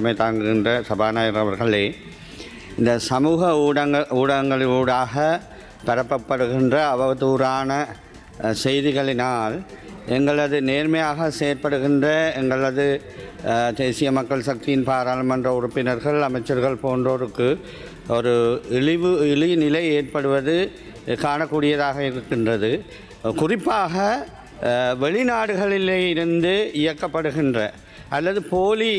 தலைமை தாங்குகின்ற சபாநாயகர் அவர்களே இந்த சமூக ஊடகங்கள் ஊடகங்களூடாக பரப்பப்படுகின்ற அவதூறான செய்திகளினால் எங்களது நேர்மையாக செயற்படுகின்ற எங்களது தேசிய மக்கள் சக்தியின் பாராளுமன்ற உறுப்பினர்கள் அமைச்சர்கள் போன்றோருக்கு ஒரு இழிவு இழி நிலை ஏற்படுவது காணக்கூடியதாக இருக்கின்றது. குறிப்பாக வெளிநாடுகளிலே இருந்து இயக்கப்படுகின்ற அல்லது போலி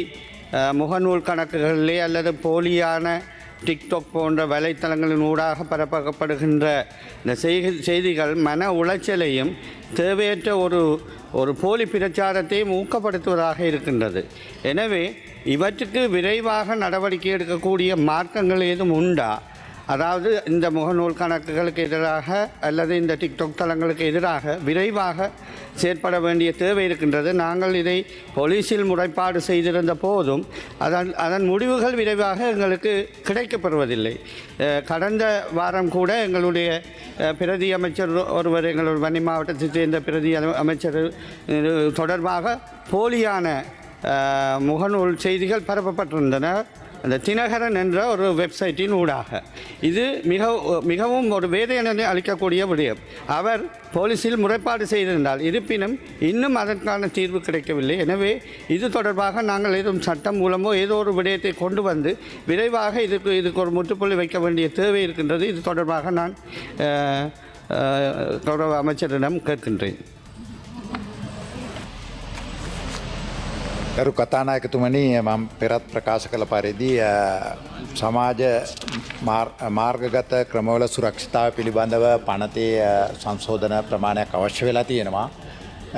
முகநூல் கணக்குகளிலே அல்லது போலியான டிக்டாக் போன்ற வலைத்தளங்களின் ஊடாக பரப்பப்படுகின்ற இந்த செய்தி செய்திகள் மன உளைச்சலையும் தேவையற்ற ஒரு ஒரு போலி பிரச்சாரத்தையும் ஊக்கப்படுத்துவதாக இருக்கின்றது. எனவே இவற்றுக்கு விரைவாக நடவடிக்கை எடுக்கக்கூடிய மார்க்கங்கள் ஏதும் உண்டா? அதாவது இந்த முகநூல் கணக்குகளுக்கு எதிராக அல்லது இந்த டிக்டாக் தளங்களுக்கு எதிராக விரைவாக செயற்பட வேண்டிய தேவை இருக்கின்றது. நாங்கள் இதை போலீஸில் முறைப்பாடு செய்திருந்த போதும் அதன் அதன் முடிவுகள் விரைவாக எங்களுக்கு கிடைக்கப்பெறுவதில்லை கடந்த வாரம் கூட எங்களுடைய பிரதி அமைச்சர் ஒருவர் எங்களுடைய வன்னி மாவட்டத்தைச் சேர்ந்த பிரதி அமைச்சர் இது தொடர்பாக போலியான முகநூல் செய்திகள் பரப்பப்பட்டிருந்தன. அந்த தினகரன் என்ற ஒரு வெப்சைட்டின் ஊடாக. இது மிக மிகவும் ஒரு வேதனை அளிக்கக்கூடிய விடயம். அவர் போலீஸில் முறைப்பாடு செய்திருந்தால் இருப்பினும் இன்னும் அதற்கான தீர்வு கிடைக்கவில்லை. எனவே இது தொடர்பாக நாங்கள் ஏதும் சட்டம் மூலமோ ஏதோ ஒரு விடயத்தை கொண்டு வந்து விரைவாக இதுக்கு இதுக்கு ஒரு முற்றுப்புள்ளி வைக்க வேண்டிய தேவை இருக்கின்றது. இது தொடர்பாக நான் அஹ், கௌரவ அமைச்சரிடம் கேட்கின்றேன். ගරු කතානායකතුමනි මම පෙරත් ප්‍රකාශ කළ පරිදි අ, සමාජ මාර්- මාර්ගගත ක්‍රමවල සුරක්ෂිතාව පිළිබඳව පනතේ අ, සංශෝධන ප්‍රමාණයක් අවශ්‍ය වෙලා තියෙනවා.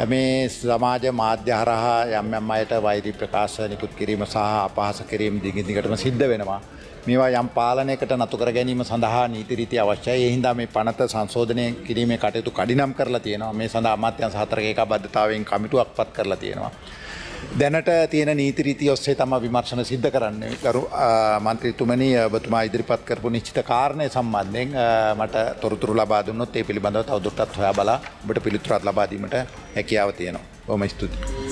මේ සමාජ මාධ්‍ය හරහා යම් යම් අයට වෛරී ප්‍රකාශ නිකුත් කිරීම සහ අපහස කිරීම දිගිදිගටම සිද්ධ වෙනවා. මේවා යම් පාලනයකට නතු කර ගැනීම සඳහා නීතිරීති අවශ්‍යයි. ඒ හින්දා මේ පනත සංශෝධනය කිරීමේ කටයුතු කඩිනම් කරලා තියෙනවා. මේ සඳහා අමාත්‍යංශ හතරක ඒකාබද්ධතාවයෙන් කමිටුවක් පත් කරලා තියෙනවා. දැනට තියෙන නීතිරීති ඔස්සේ තම විමර්ශන සිද්ධ කරන්නේ කරු මන්ත්‍රීතුමනි ඔබතුමා ඉදිරිපත් කරපු නිශ්චිත කාරණය සම්බන්ධයෙන් අ, මට තොරතුරු ලබා දුන්නොත් ඒ පිළිබඳව තවදුරටත් හොයා බලා ඔබට පිළිතුරක් ලබා දීමට හැකියාව තියෙනවා. බොහොම ස්තුතියි.